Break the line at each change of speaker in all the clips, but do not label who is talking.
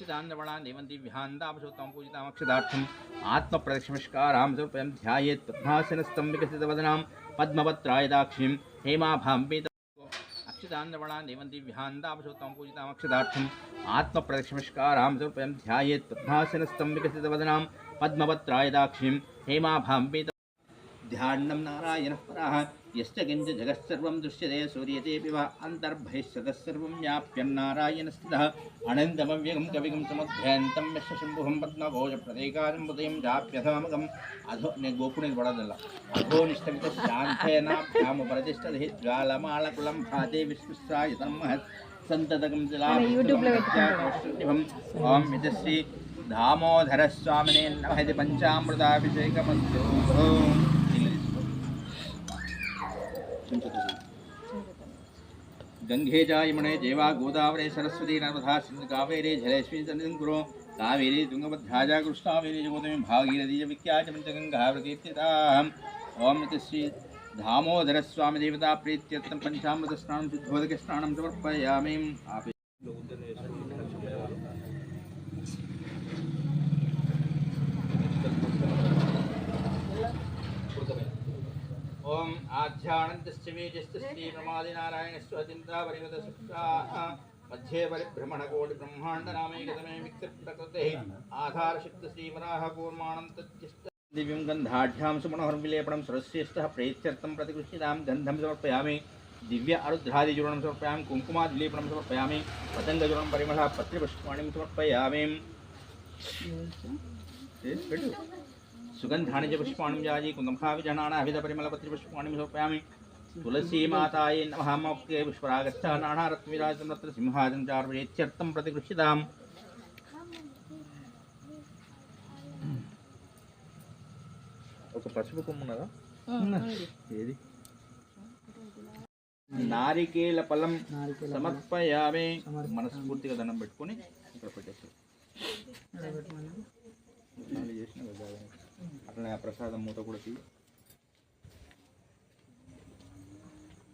अक्षिदान्नवणा देवन्ति विहान्तापशोत्तम पूजितामक्षदार्थम् आत्मप्रदक्षिणस्कारां समर्पयं ध्यायेत् पद्मासनस्थं विकसितवदनां पद्मपत्रायदाक्षीं हेमाभाम्बेत अक्षिदान्नवणा देवन्ति विहान्तापशोत्तम पूजितामक्षदार्थम् आत्मप्रदक्षिणस्कारां समर्पयं ध्यायेत् पद्मासनस्थं विकसितवदनां पद्मपत्रायदाक्षीं हेमाभाम्बेत మధ్యాహ్నం నారాయణ పరః యశ్చకించ జగత్సర్వం దృశ్యతే సూర్యతేపి వా అంతర్బహిశ్చతసర్వం వ్యాప్యం నారాయణస్థితः అనంతమవ్యగం కవిగం సమధ్యంతం యశశంభుహం పద్మభోజ ప్రదేకారం ఉదయం జాప్యథామగం అధో నేను గోపుని పడదల్ల అధోనిష్టమిత శాంతేనాభ్యాము ప్రతిష్టధి జ్వాలమాళకులం భాతే విశ్వస్రాయుతం మహత్ సంతతకం జలాభం ఓం మితశ్రీ దామోధర స్వామినే गंगे जायमणे देवा गोदावरे सरस्वती नर्मदा सिंधु कावेरी जलेश्वी गुरु कावेरी तुंगभद्राजा कृष्णावेरी जगोदमी भागीरथी च विख्यात ओम प्रकीर्तिताम् ॐ स्वामी श्री दामोदरस्वामी देवता स्नान, सिद्धोदक स्नान समर्पयामी। आपे परिमितसुप्ताः मध्ये परिभ्रमणकोटिब्रह्माण्डनामैकतमे विक्तप्रकृतेः आधारशक्तश्रीवराः दिव्यं गन्धाढ्यां सुमनोहरविलेपणं प्रेत्यर्थं गन्धं समर्पयामि। दिव्य अरुद्रादिचूर्णं समर्पयामि। कुङ्कुमादिलेपनं समर्पयामि। पतङ्गचूर्णं परिमलः पत्रिपुष्पाणिं समर्पयामि సుగంధాని చ పుష్పాణం జాజి పరిమళ పత్రి పుష్పాణి సమర్పయామి తులసీ మాతాయ నమహామోక్తే పుష్పరాగస్థ నానారత్మిరాజం రత్న సింహాజం చార్వేత్యర్థం ప్రతిగృహ్యతాం ఒక పసుపు కొమ్మున్నదా ఏది నారికేల పలం. సమర్పయామే। మనస్ఫూర్తిగా దండం పెట్టుకొని ఇక్కడ పెట్టేస్తారు చేసిన అట్లనే ఆ ప్రసాదం మూత కూడా తీ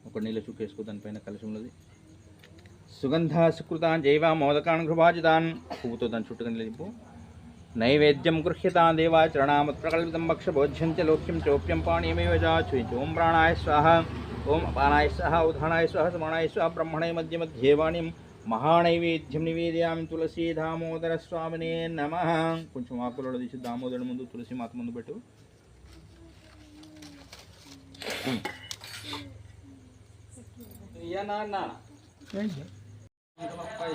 ఒక నీళ్ళ చుక్క వేసుకో దానిపైన కలిసి ఉన్నది సుగంధ సుకృతాన్ జైవ మోదకాన్ గృభాజితాన్ పువ్వుతో దాని చుట్టూ నీళ్ళు తిప్పు నైవేద్యం గృహ్యతాన్ దేవాచరణామత్ ప్రకల్పితం భక్ష భోజ్యం చ లోక్యం చోప్యం పాణీయమేవ చాచుయించి ఓం ప్రాణాయ స్వాహ ఓం అపానాయ స్వాహ ఉదానాయ స్వాహ సమానాయ స్వాహ బ్రహ్మణే మధ్య మధ్యే వాణిం మహానైవేద్యం నివేదయామి తులసి దామోదర స్వామినే నమ. కొంచెం ఆకులలో తీసి దామోదరుడు ముందు తులసి మాత ముందు పెట్టు. సమర్పయామి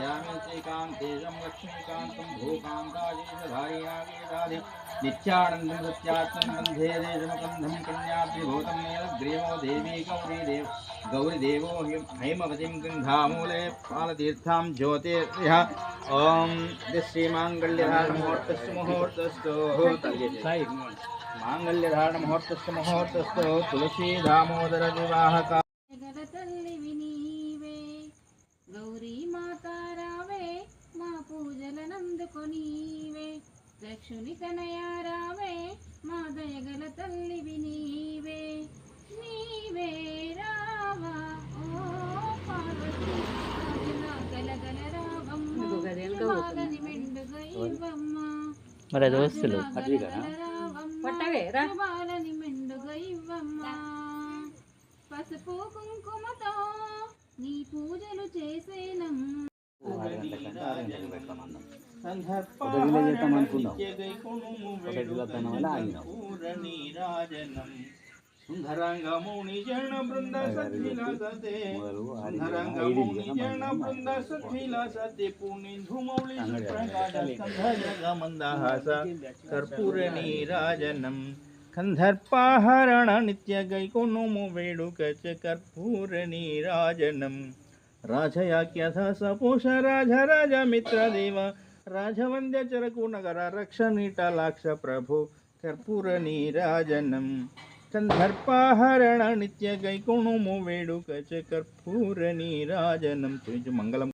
लक्ष्मीकान्तेजं लक्ष्मीकान्तं भूकान्ताजेशधारियागेदाधि नित्यानन्दं सत्यात्मं देशमकन्धं देवी गौरीदेव गौरीदेवो हैमवतीं गन्धामूले पालतीर्थां
ज्योतिर्यः ॐ श्रीमाङ्गल्यधारणमुहूर्तस्य मुहूर्तस्थो माङ्गल्यधारणमुहूर्तस्य मुहूर्तस्थो तुलसीदामोदरविवाहका దక్షుని కనయారావే మా దయగల తల్లివి నీవే. నీవే రావా ఓ పార్వతి గలగల రావమ్మ మాగని మెండుగా ఇవ్వమ్మ.
మరి అది వస్తులు
పట్టవే మెండుగా ఇవ్వమ్మా. పసుపు కుంకుమతో నీ పూజలు చేసేనం
कर्पूरणी राजनम कंधर्पाहरण नित्य गई को नोमो वेणुक कर्पूरणी राजनम राजया क्य था सपोष राजा राजा मित्र देवा రాజవంద్య చెరకు నగర రక్ష నీటలాక్ష ప్రభు కర్పూర నీరాజనం. కంధర్పాహరణ నిత్య గైకొణుము వేడుక చ కర్పూర నీరాజనం. మంగళం.